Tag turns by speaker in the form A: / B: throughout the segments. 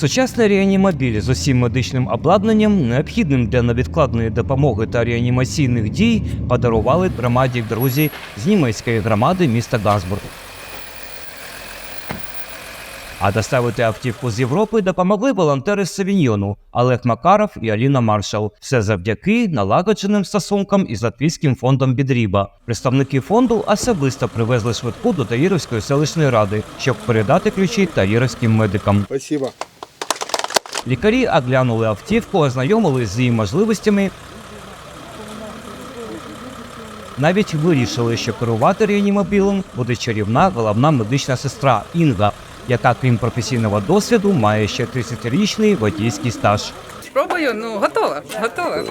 A: Сучасний реанімобіль з усім медичним обладнанням, необхідним для невідкладної допомоги та реанімаційних дій, подарували громаді друзі з німецької громади міста Газбург. А доставити автівку з Європи допомогли волонтери з Савіньйону Олег Макаров і Аліна Маршал. Все завдяки налагодженим стосункам із Латвійським фондом Бідріба. Представники фонду особисто привезли швидку до Таїровської селищної ради, щоб передати ключі таїровським медикам.
B: Спасибо.
A: Лікарі оглянули автівку, ознайомились з її можливостями. Навіть вирішили, що керувати реанімобілем буде чарівна головна медична сестра Інга, яка, крім професійного досвіду, має ще 30-річний водійський стаж.
C: Спробую, ну готова, готова.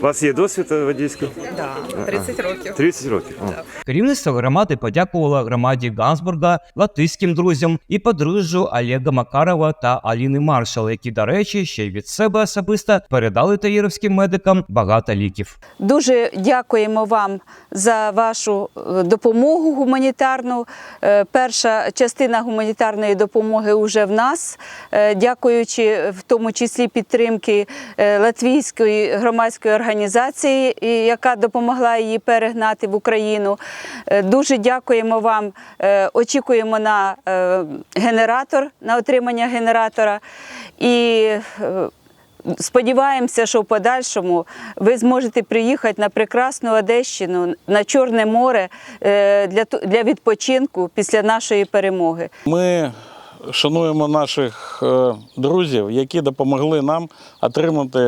D: У вас є досвід водійський?
C: Да, 30 років.
D: 30 років. О.
A: Керівництво громади подякувало громаді Гансбурга, латиським друзям і подружжю Олега Макарова та Аліни Маршал, які, до речі, ще й від себе особисто передали таїровським медикам багато ліків.
E: Дуже дякуємо вам за вашу е, допомогу гуманітарну. Е, Перша частина гуманітарної допомоги вже в нас, Е, дякуючи в тому числі підтримки Латвійської громадської організації, і яка допомогла її перегнати в Україну. Е, Дуже дякуємо вам. Е, Очікуємо на е, генератор, на отримання генератора. І Сподіваємося, що в подальшому ви зможете приїхати на прекрасну Одещину, на Чорне море для відпочинку після нашої перемоги.
F: Ми шануємо наших е, друзів, які допомогли нам отримати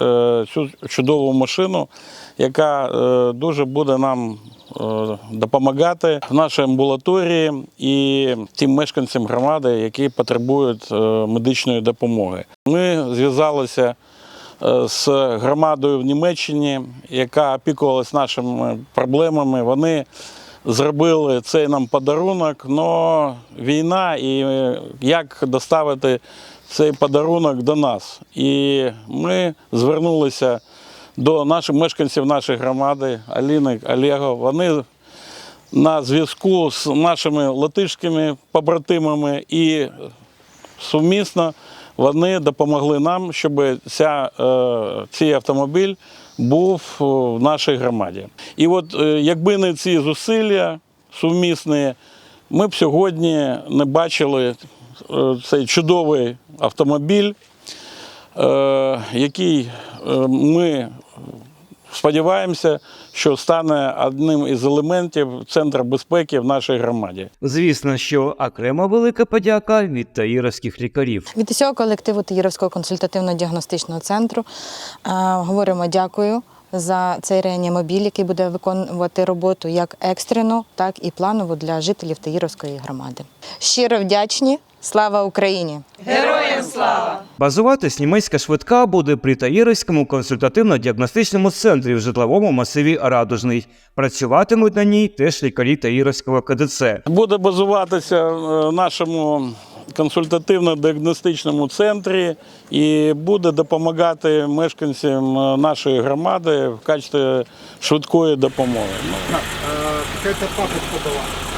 F: е, цю чудову машину, яка е, дуже буде нам допомагати в нашій амбулаторії і тим мешканцям громади, які потребують медичної допомоги. Ми зв'язалися з громадою в Німеччині, яка опікувалась нашими проблемами. Вони зробили цей нам подарунок, але війна і е, як доставити цей подарунок до нас. І ми звернулися до наших мешканців нашої громади, Аліни Олего. Вони на зв'язку з нашими латишськими побратимами і сумісно вони допомогли нам, щоб ця, е, цей автомобіль був е, в нашій громаді. І от е, якби не ці зусилля сумісні, ми б сьогодні не бачили е, цей чудовий автомобіль, який ми сподіваємося, що стане одним із елементів центру безпеки в нашій громаді.
A: Звісно, що окрема велика подяка від таїровських лікарів.
G: Від усього колективу Таїровського консультативно-діагностичного центру е, говоримо дякую за цей реанімобіль, який буде виконувати роботу як екстрену, так і планову для жителів Таїровської громади. Щиро вдячні. Слава Україні! Героям слава!
A: Базуватись німецька швидка буде при Таїровському консультативно-діагностичному центрі в житловому масиві Радужний. Працюватимуть на ній теж лікарі Таїровського КДЦ.
F: Буде базуватися в нашому консультативно-діагностичному центрі і буде допомагати мешканцям е, нашої громади в качестві швидкої допомоги.
B: Какая-то папочка была.